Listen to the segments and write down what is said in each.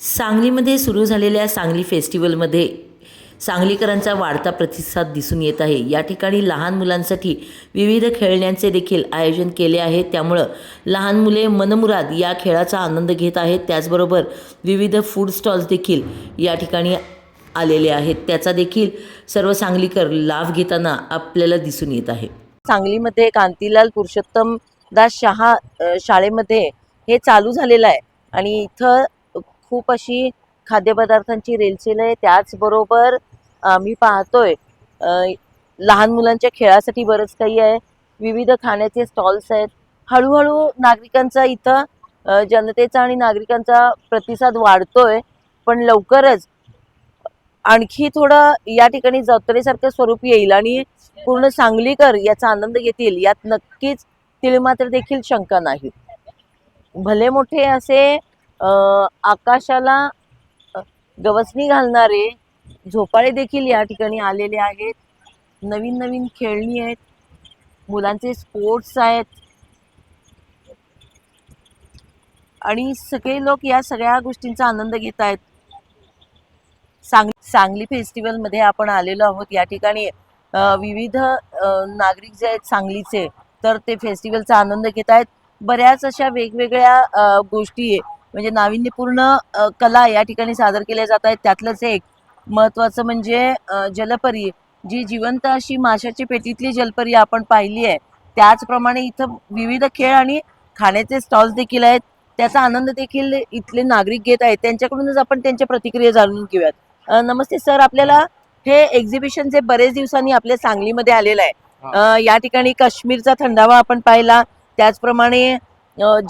सांगलीमध्ये सुरू झालेल्या सांगली फेस्टिवलमध्ये सांगलीकरांचा वाढता प्रतिसाद दिसून येत आहे. या ठिकाणी लहान मुलांसाठी विविध खेळण्यांचे देखील आयोजन केले आहे. त्यामुळं लहान मुले मनमुराद या खेळाचा आनंद घेत आहेत. त्याचबरोबर विविध फूड स्टॉल्स देखील या ठिकाणी आलेले आहेत. त्याचा देखील सर्व सांगलीकर लाभ घेताना आपल्याला दिसून येत आहे. सांगलीमध्ये कांतीलाल पुरुषोत्तम दास शहा शाळेमध्ये हे चालू झालेलं आहे. आणि इथं खूप अशी खाद्यपदार्थांची रेलचेल आहे. त्याचबरोबर आम्ही पाहतोय लहान मुलांच्या खेळासाठी बरंच काही आहे. विविध खाण्याचे स्टॉल्स आहेत. हळूहळू नागरिकांचा इथं जनतेचा आणि नागरिकांचा प्रतिसाद वाढतोय. पण लवकरच आणखी थोडं या ठिकाणी जत्रेसारखं स्वरूप येईल आणि पूर्ण सांगलीकर याचा आनंद घेतील. यात नक्कीच तिळमात्र देखील शंका नाही. भले मोठे असे आकाशाला गवसणी घालणारे झोपाळे देखील या ठिकाणी आलेले आहेत. नवीन नवीन खेळणी आहेत. मुलांचे स्पोर्ट्स आहेत. आणि सगळे लोक या सगळ्या गोष्टींचा आनंद घेत आहेत. सांग सांगली फेस्टिवलमध्ये आपण आलेलो आहोत. या ठिकाणी विविध नागरिक जे आहेत सांगलीचे तर ते फेस्टिवलचा आनंद घेत आहेत. बऱ्याच अशा वेगवेगळ्या गोष्टी गोष्टी म्हणजे नाविन्यपूर्ण कला या ठिकाणी सादर केल्या जात आहेत. त्यातलंच एक महत्त्वाचं म्हणजे जलपरी जी जिवंत अशी माशाची पेटीतली जलपरी आपण पाहिली आहे. त्याचप्रमाणे इथं विविध खेळ आणि खाण्याचे स्टॉल्स देखील आहेत. त्याचा आनंद देखील इथले नागरिक घेत आहेत. त्यांच्याकडूनच आपण त्यांच्या प्रतिक्रिया जाणून घेऊयात. नमस्ते सर. आपल्याला हे एक्झिबिशन जे बरेच दिवसांनी आपल्या सांगलीमध्ये आलेलं आहे. या ठिकाणी काश्मीरचा थंडावा आपण पाहिला. त्याचप्रमाणे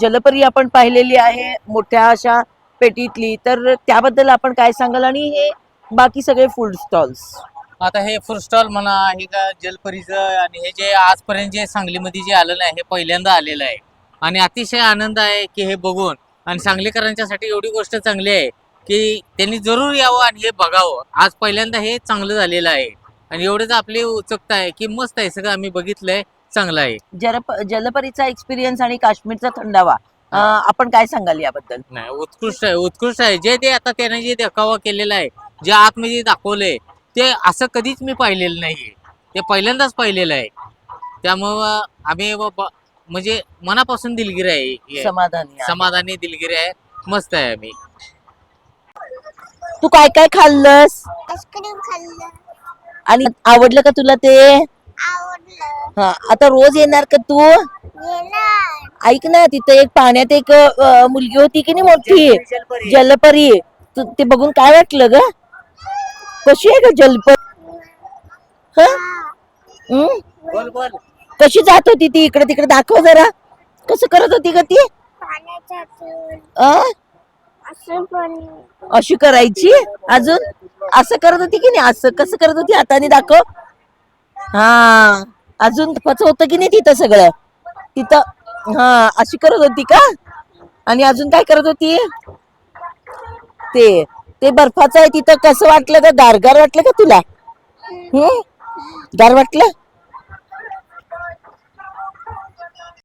जलपरी आपण पाहिलेली आहे मोठ्या अशा पेटीतली. तर त्याबद्दल आपण काय सांगाल? आणि हे बाकी सगळे फूड स्टॉल्स आता हे फूड स्टॉल म्हणा हे का जलपरीचं आणि हे जे आजपर्यंत जे सांगलीमध्ये जे आलेलं आहे हे पहिल्यांदा आलेलं आहे. आणि अतिशय आनंद आहे की हे बघून. आणि सांगलीकरांच्यासाठी एवढी गोष्ट चांगली आहे की त्यांनी जरूर यावं आणि हे बघावं. आज पहिल्यांदा हे चांगलं झालेलं आहे. आणि एवढंच आपली उत्सुकता आहे की मस्त आहे सगळं आम्ही बघितलंय. चांगलं आहे. जलप जलपरीचा एक्सपिरियन्स आणि काश्मीरचा थंडावा. अ, आपण काय सांगाल याबद्दल? नाही उत्कृष्ट आहे उत्कृष्ट आहे. जे ते आता त्याने जे देखावा केलेला आहे जे आतमध्ये दाखवलंय ते असं कधीच मी पाहिलेलं नाहीये. ते पहिल्यांदाच पाहिलेलं आहे. त्यामुळं आम्ही ब- म्हणजे मनापासून दिलगिरी आहे हे. समाधानी आहे. समाधानी दिलगिरी आहे. मस्त आहे आम्ही. तू काय काय खाल्लंस? आईस्क्रीम खाल्लं. आणि आवडलं का तुला ते? आवडलं हा आता रोज येणार का तू? येणार. ऐक ना तिथे एक पाण्यात एक अ, मुलगी होती की नाही मोठी? जलपरी. तू ते बघून काय वाटलं ग? कशी आहे ग जलपरी? ह? हं? बोल बोल. कशी जात होती ती इकडे तिकडे दाखव जरा. कसं करत होती ग ती? पाण्याचा चूल अ? असं पण. अशी करायची? अजून? असं करत होती की नाही? असं कसं करत होती? हाताने दाखव. हा. अजून पच होतं की नाही तिथं सगळं? तिथं हा अशी करत होती का? आणि अजून काय करत होती? ते ते बर्फाचं आहे तिथं कसं वाटलं? का गारगार वाटलं का तुला? हम्म गार वाटलं?